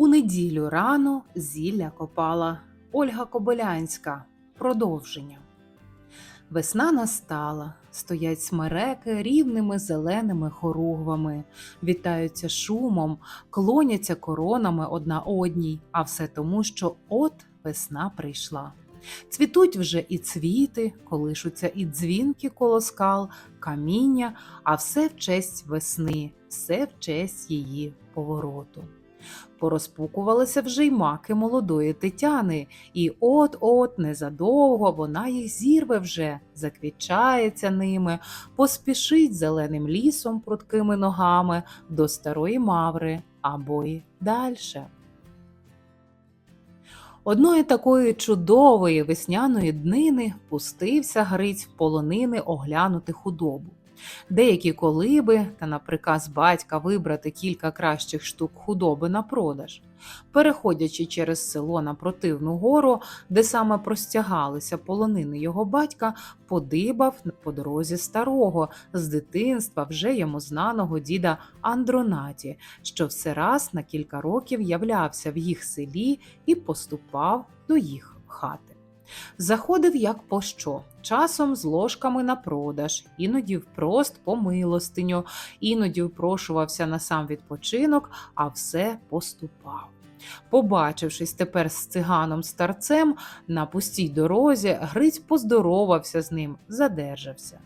У неділю рано зілля копала Ольга Кобилянська. Продовження. Весна настала, стоять смереки рівними зеленими хоругвами, вітаються шумом, клоняться коронами одна одній, а все тому, що от весна прийшла. Цвітуть вже і цвіти, колишуться і дзвінки коло скал, каміння, а все в честь весни, все в честь її повороту. Порозпукувалися вже й маки молодої Тетяни, і от-от незадовго вона їх зірве вже, заквічається ними, поспішить зеленим лісом пруткими ногами до старої маври або й дальше. Одної такої чудової весняної днини пустився Гриць в полонини оглянути худобу. Деякі колиби та на приказ батька вибрати кілька кращих штук худоби на продаж. Переходячи через село на противну гору, де саме простягалися полонини його батька, подибав по дорозі старого з дитинства вже йому знаного діда Андронаті, що все раз на кілька років являвся в їх селі і поступав до їх хати. Заходив як по що, часом з ложками на продаж, іноді впрост по милостиню, іноді впрошувався на сам відпочинок, а все поступав. Побачившись тепер з циганом старцем на пустій дорозі, Гриць поздоровався з ним, задержався.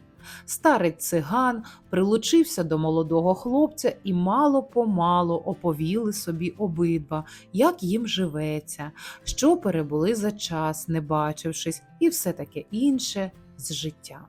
Старий циган прилучився до молодого хлопця і мало помалу оповіли собі обидва, як їм живеться, що перебули за час, не бачившись, і все таке інше з життя.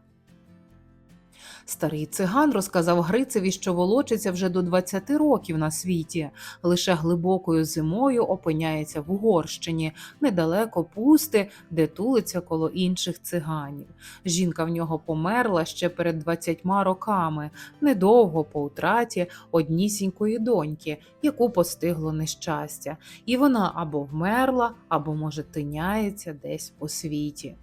Старий циган розказав Грицеві, що волочиться вже до 20 років на світі, лише глибокою зимою опиняється в Угорщині, недалеко пусти, де тулиться коло інших циганів. Жінка в нього померла ще перед 20 роками, недовго по утраті однісінької доньки, яку постигло нещастя, і вона або вмерла, або, може, тиняється десь по світі.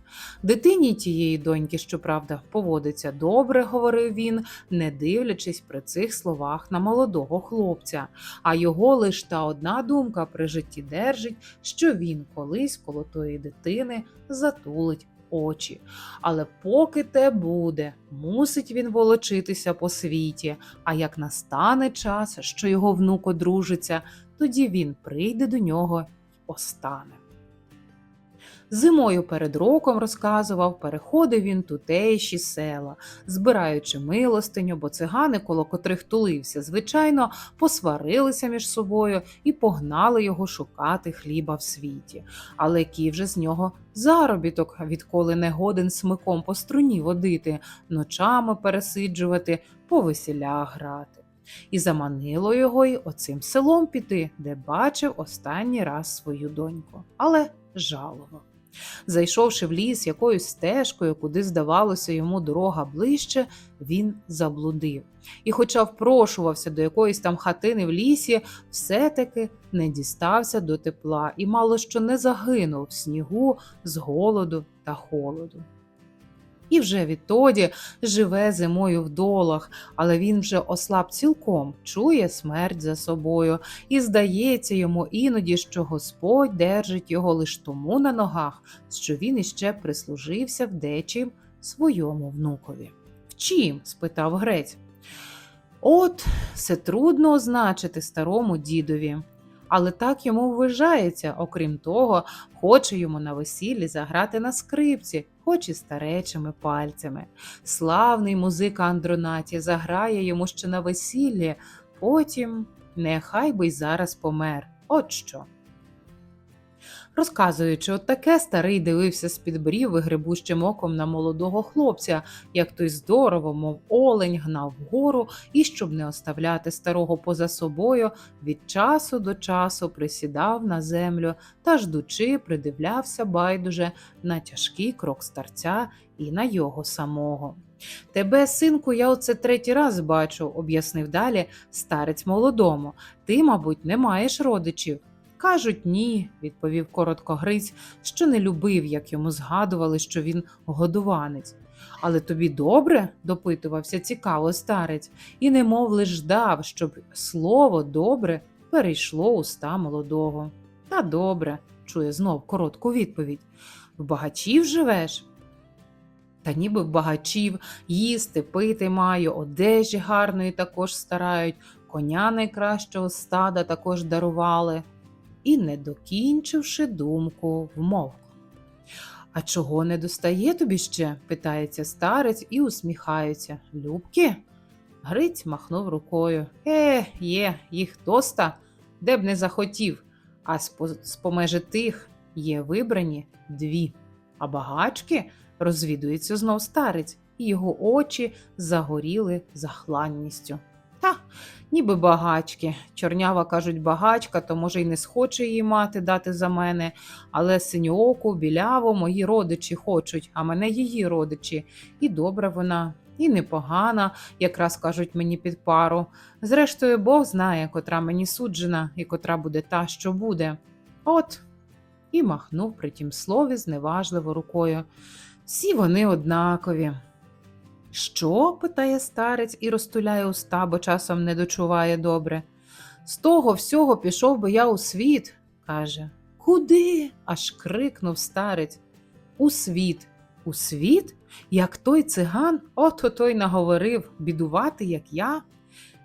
Дитині тієї доньки, щоправда, поводиться добре, говорив він, не дивлячись при цих словах на молодого хлопця. А його лиш та одна думка при житті держить, що він колись коло тої дитини затулить очі. Але поки те буде, мусить він волочитися по світі. А як настане час, що його внук одружиться, тоді він прийде до нього й остане. Зимою перед роком розказував, переходив він тутейші села, збираючи милостиню, бо цигани, коло котрих тулився, звичайно, посварилися між собою і погнали його шукати хліба в світі. Але який вже з нього заробіток, відколи не годен смиком по струні водити, ночами пересиджувати, по весілях грати. І заманило його й оцим селом піти, де бачив останній раз свою доньку, але жалував. Зайшовши в ліс якоюсь стежкою, куди здавалося йому дорога ближче, він заблудив. І, хоча впрошувався до якоїсь там хатини в лісі, все-таки не дістався до тепла і мало що не загинув в снігу з голоду та холоду. І вже відтоді живе зимою в долах, але він вже ослаб цілком, чує смерть за собою, і здається йому іноді, що Господь держить його лиш тому на ногах, що він іще прислужився в дечим своєму внукові. В чим? спитав грець. От, це трудно означити старому дідові. Але так йому вважається, окрім того, хоче йому на весіллі заграти на скрипці, хоч і старечими пальцями. Славний музика Андронаті заграє йому ще на весіллі, потім нехай би й зараз помер. От що. Розказуючи от таке, старий дивився з-під брів вигребущим оком на молодого хлопця, як той здорово, мов олень, гнав вгору і, щоб не оставляти старого поза собою, від часу до часу присідав на землю та, ждучи, придивлявся байдуже на тяжкий крок старця і на його самого. Тебе, синку, я оце третій раз бачу, об'яснив далі старець молодому. Ти, мабуть, не маєш родичів. Кажуть, ні, відповів коротко Гриць, що не любив, як йому згадували, що він годуванець. Але тобі добре? допитувався цікаво старець, і немов лиш ждав, щоб слово добре перейшло уста молодого. Та добре, чує знов коротку відповідь. В багачів живеш? Та ніби в багачів їсти, пити маю, одежі гарної також старають, коня найкращого стада також дарували. І, не докінчивши думку, вмовк. А чого не достає тобі ще? питається старець і усміхається. Любки? Гриць махнув рукою. Е, є, їх доста, де б не захотів, а з-по- з-помежі тих є вибрані дві. А багачки розвідується знов старець, і його очі загоріли захланністю. Та, ніби багачки. Чорнява кажуть, багачка, то може й не схоче її мати дати за мене, але синьооку, біляву мої родичі хочуть, а мене її родичі. І добра вона, і непогана, якраз кажуть мені під пару. Зрештою, Бог знає, котра мені суджена і котра буде та, що буде. От. І махнув при тім слові зневажливо рукою. Всі вони однакові. Що? питає старець і розтуляє уста, бо часом не дочуває добре. З того всього пішов би я у світ, каже. Куди? аж крикнув старець. У світ. У світ? Як той циган, ото той наговорив бідувати, як я.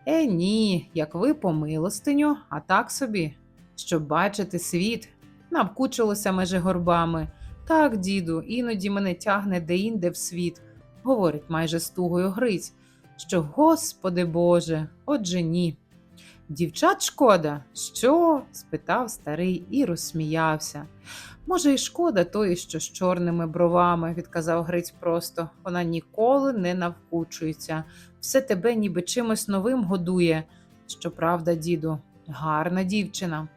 Е, ні, як ви по милостиню, а так собі, щоб бачити світ, навкучилося межи горбами. Так, діду, іноді мене тягне деінде в світ, говорить майже з тугою Гриць, що, Господи Боже, отже ні. Дівчат шкода, що? спитав старий і розсміявся. Може, й шкода тої, що з чорними бровами, відказав Гриць просто. Вона ніколи не навкучується, все тебе ніби чимось новим годує. Щоправда, діду, гарна дівчина.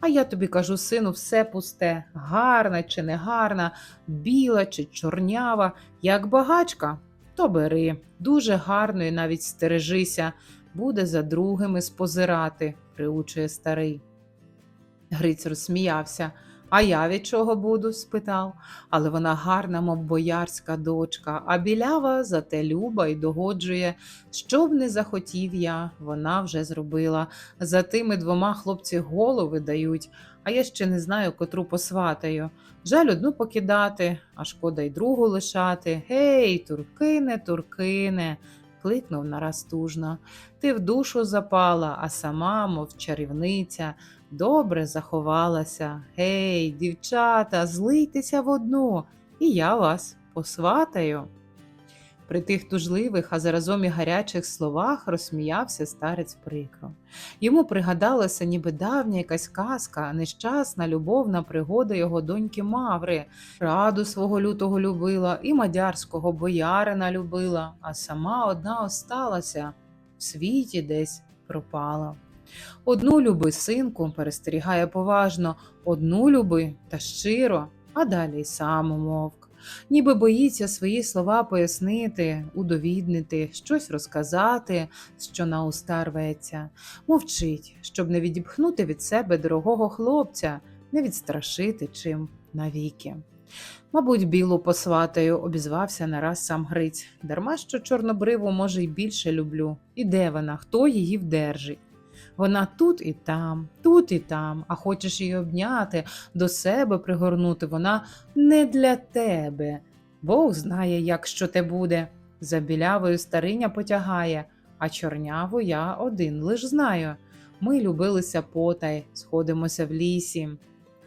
А я тобі кажу, сину, все пусте, гарна чи не гарна, біла чи чорнява, як багачка, то бери, дуже гарно і навіть стережися, буде за другими спозирати, приучує старий. Гриць розсміявся. А я від чого буду? спитав. Але вона гарна, мов боярська дочка, а білява зате люба й догоджує. Що б не захотів я, вона вже зробила. За тими двома хлопці голови дають, а я ще не знаю, котру посватаю. Жаль одну покидати, а шкода й другу лишати. Гей, туркине, туркине, кликнув нараз тужно. Ти в душу запала, а сама, мов чарівниця, добре заховалася. Гей, дівчата, злийтеся в одну, і я вас посватаю. При тих тужливих, а заразом і гарячих словах розсміявся старець прикро. Йому пригадалася, ніби давня якась казка, нещасна любовна пригода його доньки Маври. Раду свого лютого любила, і мадярського боярина любила, а сама одна осталася, в світі десь пропала. Одну люби, синку, перестерігає поважно, одну люби та щиро, а далі й сам умовк. Ніби боїться свої слова пояснити, удовіднити, щось розказати, що на уста рветься. Мовчить, щоб не відіпхнути від себе дорогого хлопця, не відстрашити чим навіки. Мабуть, білу посватаю, обізвався нараз сам Гриць. Дарма що чорнобриву, може, й більше люблю. І де вона? Хто її вдержить? Вона тут і там, тут і там, а хочеш її обняти, до себе пригорнути, вона не для тебе. Бог знає, як що те буде. За білявою стариня потягає, а чорняву я один лиш знаю. Ми любилися потай, сходимося в лісі.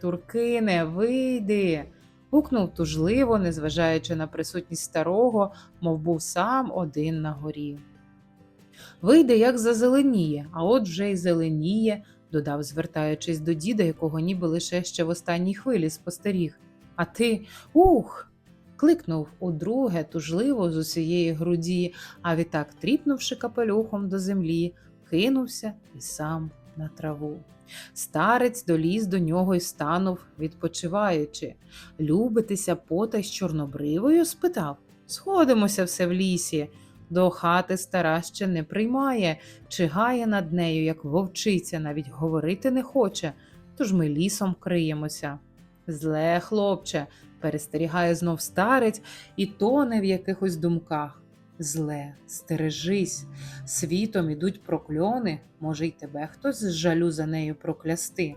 Туркине, вийди. гукнув тужливо, незважаючи на присутність старого, мов був сам один на горі. Вийде, як зазеленіє, а от вже й зеленіє, додав, звертаючись до діда, якого ніби лише ще в останній хвилі спостеріг. А ти ух. кликнув удруге тужливо з усієї груді, а відтак, тріпнувши капелюхом до землі, кинувся і сам на траву. Старець доліз до нього й станув, відпочиваючи. Любитися потай з чорнобривою? спитав. Сходимося все в лісі. До хати стара ще не приймає, чигає над нею, як вовчиця, навіть говорити не хоче, тож ми лісом криємося. Зле, хлопче, перестерігає знов старець і тоне в якихось думках. зле, стережись, світом ідуть прокльони, може, й тебе хтось з жалю за нею проклясти.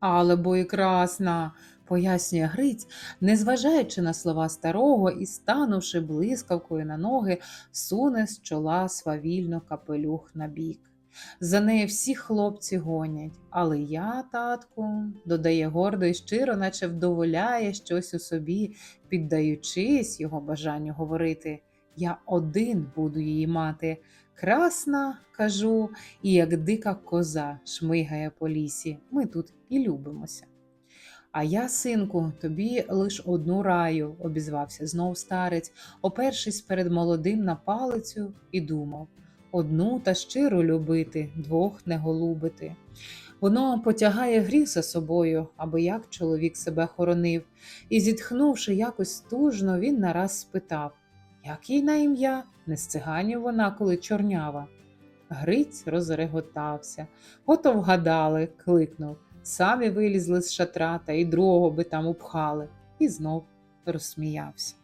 Але бо і красна, пояснює Гриць, незважаючи на слова старого і станувши блискавкою на ноги, суне з чола свавільно капелюх на бік. За нею всі хлопці гонять, але я, татку, додає гордо і щиро, наче вдоволяє щось у собі, піддаючись його бажанню говорити. Я один буду її мати. Красна, кажу, і як дика коза шмигає по лісі. Ми тут і любимося. А я, синку, тобі лиш одну раю, обізвався знов старець, опершись перед молодим на палицю, і думав одну та щиро любити, двох не голубити. Воно потягає гріх за собою, аби як чоловік себе хоронив, і, зітхнувши якось стужно, він нараз спитав як їй на ім'я? Не з циганів вона, коли чорнява. Гриць розреготався. Ото вгадали, кликнув. Самі вилізли з шатра та й другого би там упхали, і знов розсміявся.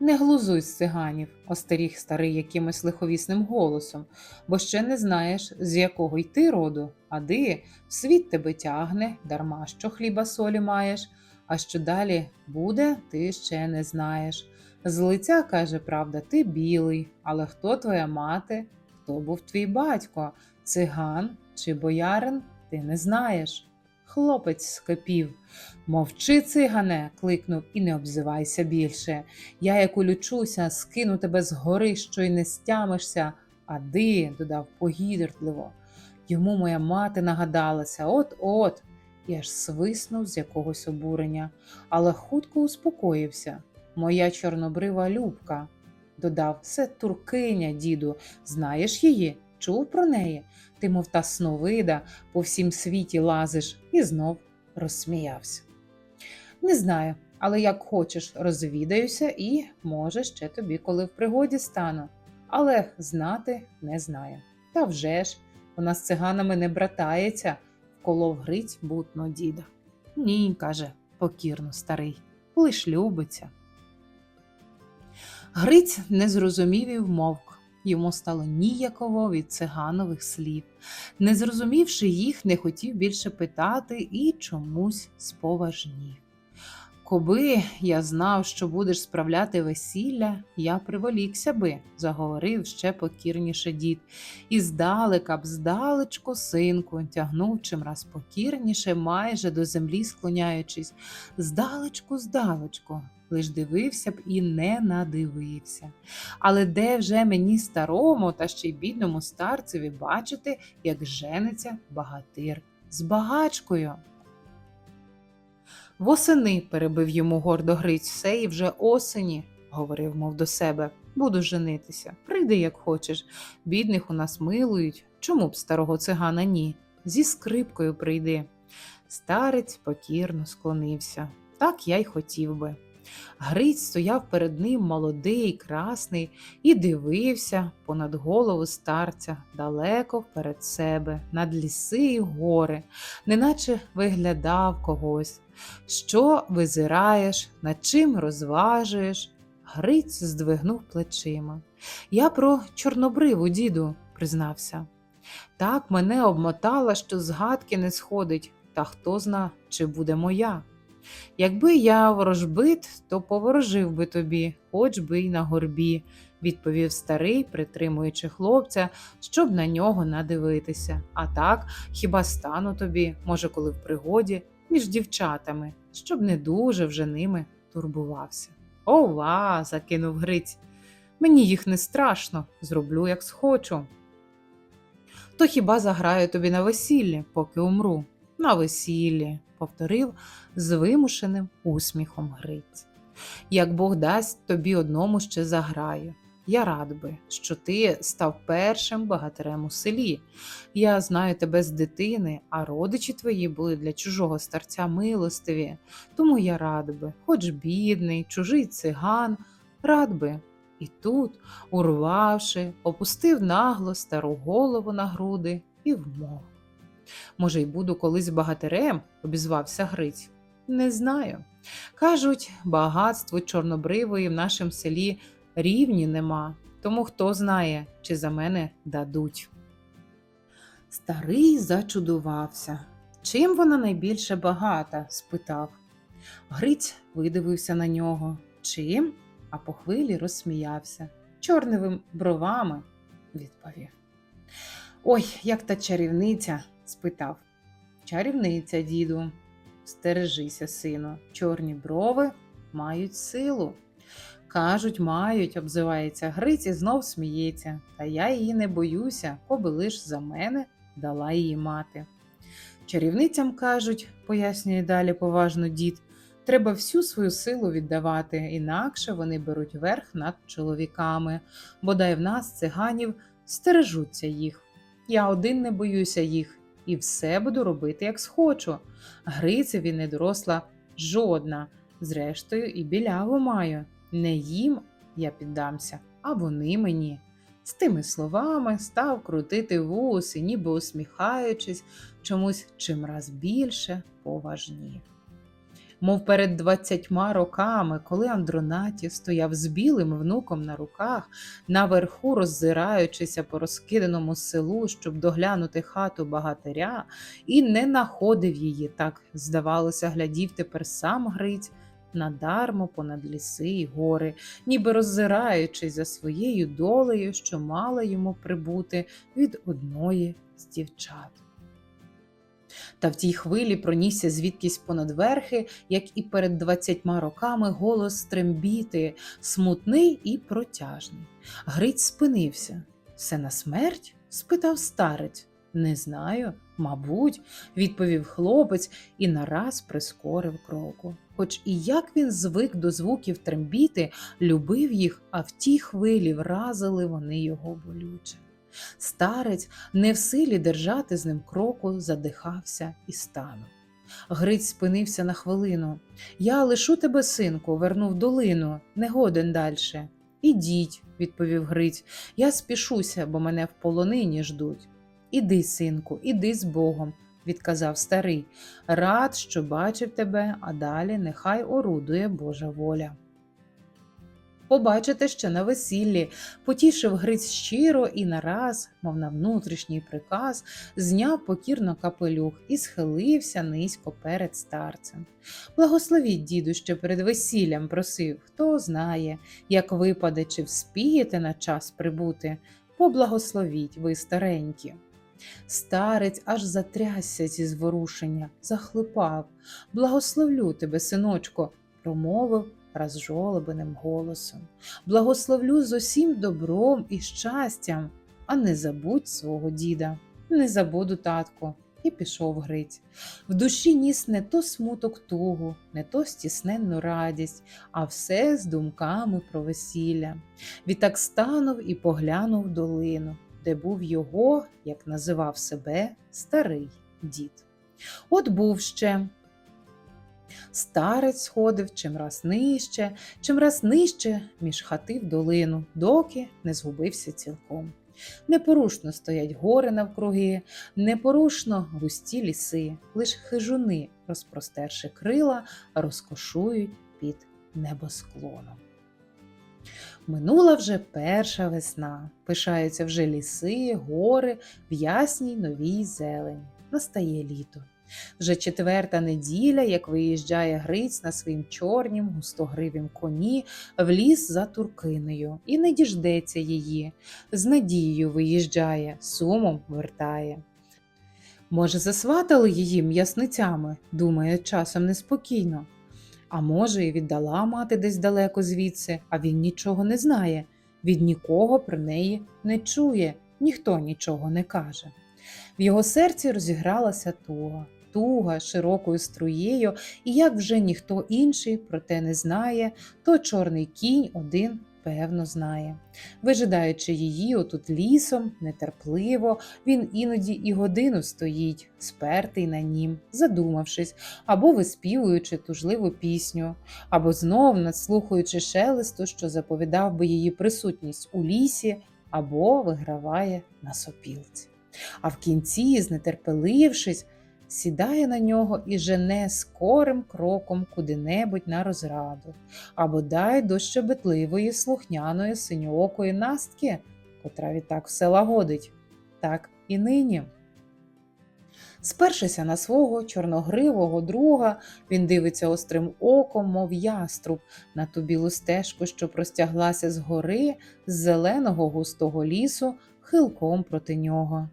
Не глузуй з циганів, остеріг старий якимось лиховісним голосом, бо ще не знаєш, з якого й ти роду, а ди в світ тебе тягне, дарма що хліба солі маєш, а що далі буде, ти ще не знаєш. З лиця каже правда, ти білий, але хто твоя мати, хто був твій батько, циган чи боярин, ти не знаєш. Хлопець скипів. Мовчи, цигане, кликнув, і не обзивайся більше. Я, як улючуся, скину тебе з гори, що й не стямишся, а ди, додав погідертливо. Йому моя мати нагадалася, от-от, і аж свиснув з якогось обурення, але хутко успокоївся. Моя чорнобрива Любка, додав, це туркиня, діду. Знаєш її? Чув про неї? Ти, мов та сновида, по всім світі лазиш, і знов розсміявся. Не знаю, але як хочеш, розвідаюся і, може, ще тобі, коли в пригоді стану. Але знати не знаю. Та вже ж, вона з циганами не братається, вколов гриць бутно діда. Ні, каже покірно старий, лиш любиться. Гриць не зрозумів і вмовк. Йому стало ніяково від циганових слів. Не зрозумівши їх, не хотів більше питати і чомусь споважнів. Коби я знав, що будеш справляти весілля, я приволікся би, заговорив ще покірніше дід, і здалека б, здалечко, синку, тягнув чимраз покірніше, майже до землі склоняючись. Здалечку, здалечко, лиш дивився б і не надивився. Але де вже мені старому та ще й бідному старцеві бачити, як жениться багатир з багачкою? Восени перебив йому гордо Гриць, все і вже осені, говорив, мов до себе. Буду женитися. Прийди, як хочеш. Бідних у нас милують. Чому б старого цигана ні? Зі скрипкою прийди. Старець покірно склонився. Так я й хотів би. Гриць стояв перед ним молодий, красний, і дивився понад голову старця далеко вперед себе, над ліси й гори, неначе виглядав когось. Що визираєш, над чим розважуєш? Гриць здвигнув плечима. Я про чорнобриву, діду, признався. Так мене обмотала, що згадки не сходить, та хто зна, чи буде моя. Якби я ворожбит, то поворожив би тобі, хоч би й на горбі, відповів старий, притримуючи хлопця, щоб на нього надивитися. А так, хіба стану тобі, може, коли в пригоді, між дівчатами, щоб не дуже вже ними турбувався. Ова, закинув Гриць. Мені їх не страшно, зроблю, як схочу. То хіба заграю тобі на весіллі, поки умру? На весіллі, повторив з вимушеним усміхом Гриць. Як Бог дасть тобі одному ще заграю. Я рад би, що ти став першим багатирем у селі. Я знаю тебе з дитини, а родичі твої були для чужого старця милостиві. Тому я рад би, хоч бідний, чужий циган, рад би. І тут, урвавши, опустив нагло стару голову на груди і вмов. Може, й буду колись багатирем, обізвався Гриць. Не знаю. Кажуть, багатству чорнобривої в нашому селі рівні нема, тому хто знає, чи за мене дадуть. Старий зачудувався. Чим вона найбільше багата? спитав. Гриць видивився на нього. Чим? А по хвилі розсміявся. Чорневим бровами, відповів. Ой, як та чарівниця? Спитав. Чарівниця, діду, стережися, сину, чорні брови мають силу. Кажуть, мають, обзивається Гриць і знов сміється, та я її не боюся, коби лиш за мене дала її мати. Чарівницям кажуть, пояснює далі поважно дід, треба всю свою силу віддавати, інакше вони беруть верх над чоловіками, бодай в нас, циганів, стережуться їх. Я один не боюся їх і все буду робити, як схочу. Грицеві не доросла жодна, зрештою, і біляву маю. Не їм я піддамся, а вони мені. З тими словами став крутити вуси, ніби усміхаючись, чомусь чимраз більше поважнів. Мов перед двадцятьма роками, коли Андронатів стояв з білим внуком на руках, наверху роззираючися по розкиданому селу, щоб доглянути хату багатиря, і не находив її, так, здавалося, глядів тепер сам Гриць, надармо понад ліси й гори, ніби роззираючись за своєю долею, що мала йому прибути від одної з дівчат. Та в тій хвилі пронісся звідкись понад верхи, як і перед двадцятьма роками, голос трембіти, смутний і протяжний. Гриць спинився. Все на смерть? спитав старець. Не знаю, мабуть, відповів хлопець і нараз прискорив кроку. Хоч і як він звик до звуків трембіти, любив їх, а в тій хвилі вразили вони його болюче. Старець, не в силі держати з ним кроку, задихався і станув. Гриць спинився на хвилину. Я лишу тебе, синку, вернув долину, не годен дальше. Ідіть, відповів Гриць, я спішуся, бо мене в полонині ждуть. Іди, синку, іди з Богом, відказав старий. Рад, що бачив тебе, а далі нехай орудує Божа воля. Побачите ще на весіллі, потішив Гриць щиро і нараз, мов на внутрішній приказ, зняв покірно капелюх і схилився низько перед старцем. Благословіть, діду, що перед весіллям просив, хто знає, як випаде, чи вспієте на час прибути. Поблагословіть ви старенькі. Старець аж затрясся зі зворушення, захлипав. Благословлю тебе, синочко, промовив розжолобеним голосом. Благословлю з усім добром і щастям, а не забудь свого діда, не забуду, татку. І пішов Гриць. В душі ніс не то смуток тугу, не то стісненну радість, а все з думками про весілля. Відтак станув і поглянув долину, де був його, як називав себе, старий дід. От був ще. Старець сходив чимраз нижче, чимраз нижче між хати в долину, доки не згубився цілком. Непорушно стоять гори навкруги, непорушно густі ліси, лиш хижуни, розпростерши крила, розкошують під небосклоном. Минула вже перша весна, пишаються вже ліси, гори в ясній новій зелені. Настає літо. Вже четверта неділя, як виїжджає Гриць на своїм чорнім густогривім коні в ліс за Туркинею і не діждеться її. З надією виїжджає, сумом вертає. Може, засватали її м'ясницями, думає часом неспокійно. А може, і віддала мати десь далеко звідси, а він нічого не знає, від нікого про неї не чує, ніхто нічого не каже. В його серці розігралася туга, туга широкою струєю, і як вже ніхто інший про те не знає, то чорний кінь один певно знає. Вижидаючи її отут лісом, нетерпливо, він іноді і годину стоїть, спертий на нім, задумавшись, або виспівуючи тужливу пісню, або знов надслухаючи шелесту, що заповідав би її присутність у лісі, або виграває на сопілці. А в кінці, знетерпелившись, сідає на нього і жене скорим кроком куди-небудь на розраду, або дай до щебетливої слухняної синьоокої настки, котра відтак все лагодить. Так і нині. Спершися на свого чорногривого друга, він дивиться острим оком, мов яструб, на ту білу стежку, що простяглася з гори, з зеленого густого лісу, хилком проти нього.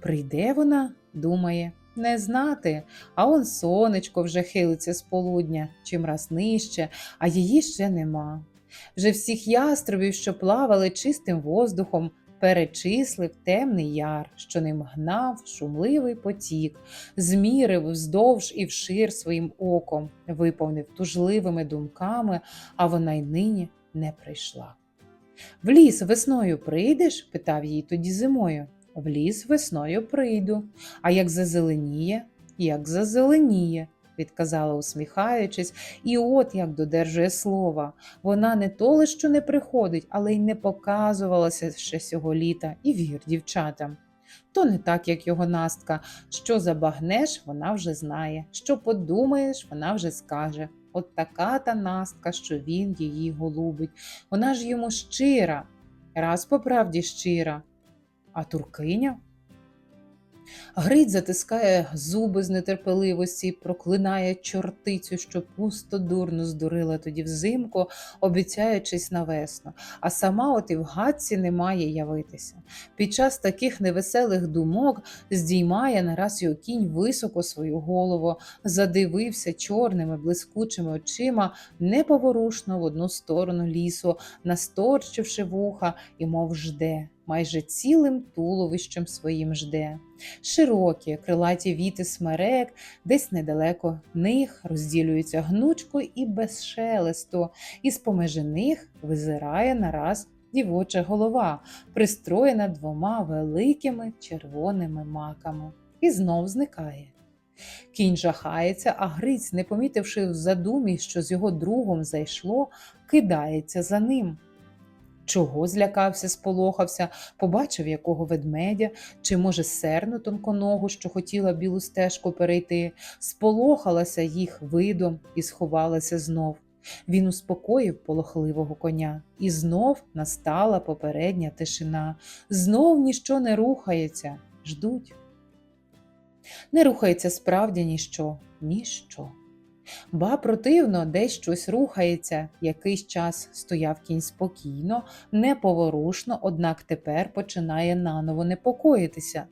Прийде вона, думає, не знати, а он сонечко вже хилиться з полудня, чимраз нижче, а її ще нема. Вже всіх яструбів, що плавали чистим воздухом, перечислив темний яр, що ним гнав шумливий потік, змірив вздовж і вшир своїм оком, виповнив тужливими думками, а вона й нині не прийшла. В ліс весною прийдеш? питав їй тоді зимою. В ліс весною прийду. А як зазеленіє, як зазеленіє, відказала, усміхаючись, і от як додержує слова. Вона не то ли що не приходить, але й не показувалася ще сього літа, і вір дівчатам. То не так, як його настка. Що забагнеш, вона вже знає. Що подумаєш, вона вже скаже. От така та настка, що він її голубить. Вона ж йому щира, раз по правді щира. А туркиня? Грить затискає зуби з нетерпеливості, проклинає чортицю, що пусто дурно здурила тоді взимку, обіцяючись на весну, а сама от і в гадці не має явитися. Під час таких невеселих думок здіймає нараз його кінь високо свою голову, задивився чорними блискучими очима неповорушно в одну сторону лісу, насторчивши вуха і мов жде. Майже цілим туловищем своїм жде. Широкі крилаті віти смерек, десь недалеко них розділюються гнучко і без шелесту, і з помежі них визирає нараз дівоча голова, пристроєна двома великими червоними маками, і знов зникає. Кінь жахається, а Гриць, не помітивши в задумі, що з його другом зайшло, кидається за ним. Чого злякався, сполохався, побачив якого ведмедя, чи, може, серну тонконогу, що хотіла білу стежку перейти, сполохалася їх видом і сховалася знов. Він успокоїв полохливого коня, і знов настала попередня тишина. Знов ніщо не рухається, ждуть. Не рухається справді ніщо, ніщо. Ба противно, десь щось рухається. Якийсь час стояв кінь спокійно, неповорушно, однак тепер починає наново непокоїтися.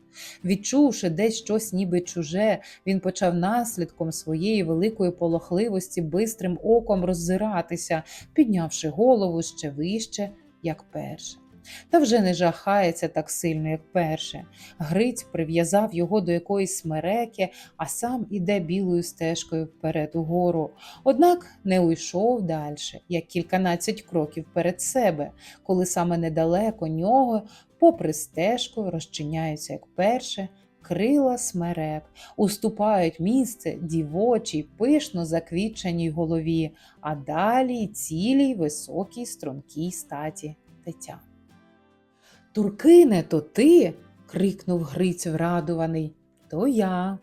Відчувши десь щось ніби чуже, він почав наслідком своєї великої полохливості бистрим оком роззиратися, піднявши голову ще вище, як перше. Та вже не жахається так сильно, як перше. Гриць прив'язав його до якоїсь смереки, а сам іде білою стежкою вперед угору. Однак не уйшов далі, як кільканадцять кроків перед себе, коли саме недалеко нього, попри стежку, розчиняються, як перше, крила смерек, уступають місце дівочій, пишно заквітченій голові, а далі цілій високій стрункій статі дитя. Туркине, то ти? крикнув Гриць врадуваний. То я,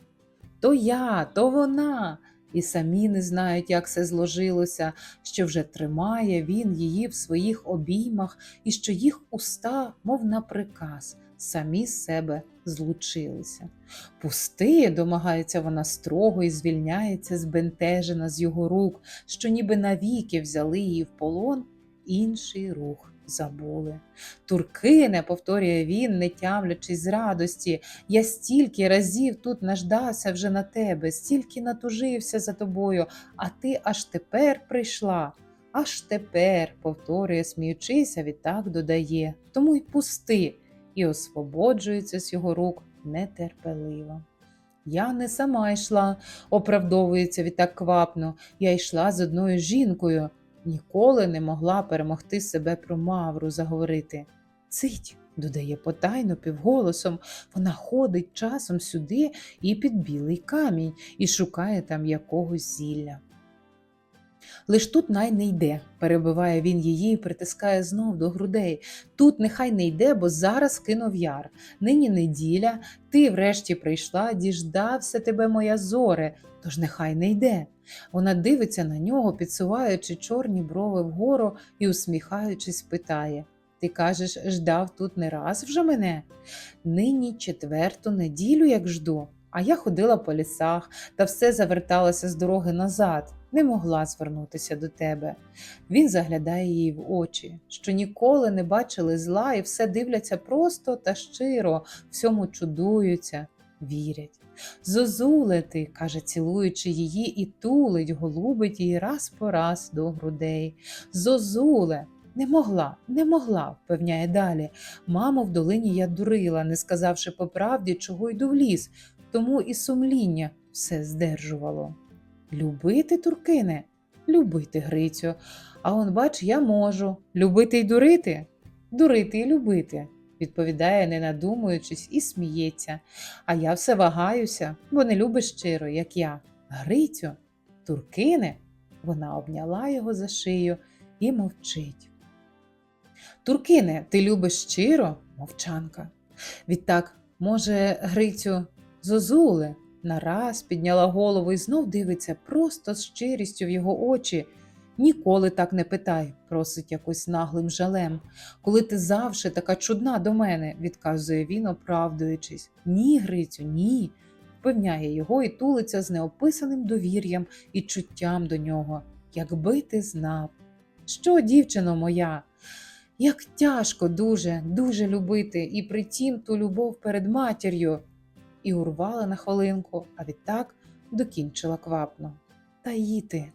то я, то вона. І самі не знають, як це зложилося, що вже тримає він її в своїх обіймах, і що їх уста, мов на приказ, самі себе злучилися. Пусти, домагається вона строго і звільняється, збентежена з його рук, що ніби навіки взяли її в полон, інший рух забули. Туркине, повторює він, не тямлячись з радості, я стільки разів тут наждався вже на тебе, стільки натужився за тобою, а ти аж тепер прийшла. Аж тепер, повторює, сміючися, відтак додає, тому й пусти, і освободжується з його рук нетерпеливо. Я не сама йшла, оправдовується відтак квапно, я йшла з одною жінкою ніколи не могла перемогти себе про Мавру заговорити. Цить, додає потайно півголосом, вона ходить часом сюди і під білий камінь і шукає там якогось зілля. Лиш тут най не йде, перебиває він її і притискає знов до грудей. Тут нехай не йде, бо зараз кинув яр. Нині неділя, ти врешті прийшла, діждався тебе, моя зоре, тож нехай не йде. Вона дивиться на нього, підсуваючи чорні брови вгору і, усміхаючись, питає Ти кажеш, ждав тут не раз вже мене? Нині четверту неділю, як жду. А я ходила по лісах та все заверталася з дороги назад, не могла звернутися до тебе. Він заглядає їй в очі, що ніколи не бачили зла і все дивляться просто та щиро, всьому чудуються, вірять. Зозуле ти, каже, цілуючи її, і тулить, голубить її раз по раз до грудей. Зозуле, не могла, не могла, впевняє далі. Маму в долині я дурила, не сказавши по правді, чого йду в ліс, тому і сумління все здержувало. Любити, Туркине, любити, Грицю. А он, бач, я можу. Любити й дурити? Дурити й любити, відповідає, не надумуючись, і сміється. А я все вагаюся, бо не любиш щиро, як я. Грицю, Туркине, вона обняла його за шию і мовчить. Туркине, ти любиш щиро? мовчанка. Відтак, може, Грицю, зозуле, нараз підняла голову і знов дивиться просто з щирістю в його очі. Ніколи так не питай, просить якось наглим жалем. Коли ти завжди така чудна до мене, відказує він, оправдуючись. Ні, Грицю, ні. Впевняє його і тулиться з неописаним довір'ям і чуттям до нього. Якби ти знав. Що, дівчино моя? Як тяжко дуже, дуже любити, і притім ту любов перед матір'ю. І урвала на хвилинку, а відтак докінчила квапно. Таїти.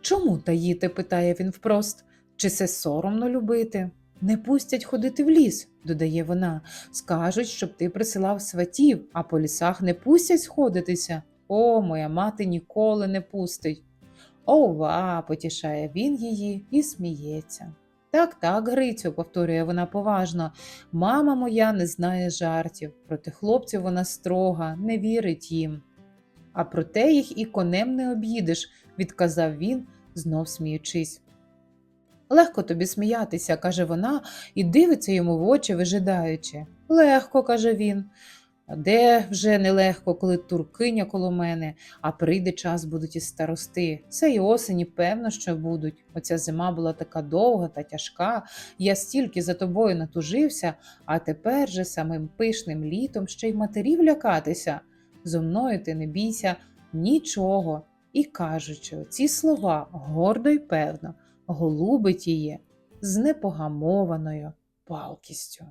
Чому таїти? питає він впрост. Чи це соромно любити? Не пустять ходити в ліс, додає вона. Скажуть, щоб ти присилав сватів, а по лісах не пустять сходитися. О, моя мати ніколи не пустить. Ова, потішає він її і сміється. Так, так, Грицю, повторює вона поважно. Мама моя не знає жартів, проти хлопців вона строга, не вірить їм. А проте їх і конем не об'їдеш, відказав він, знов сміючись. Легко тобі сміятися, каже вона, і дивиться йому в очі, вижидаючи. Легко, каже він. «А Де вже нелегко, коли туркиня коло мене, а прийде час будуть і старости. Це й осені, певно, що будуть. Оця зима була така довга та тяжка. Я стільки за тобою натужився, а тепер же самим пишним літом ще й матерів лякатися. Зо мною ти не бійся нічого. І кажучи оці слова гордо й певно, голубить її з непогамованою палкістю.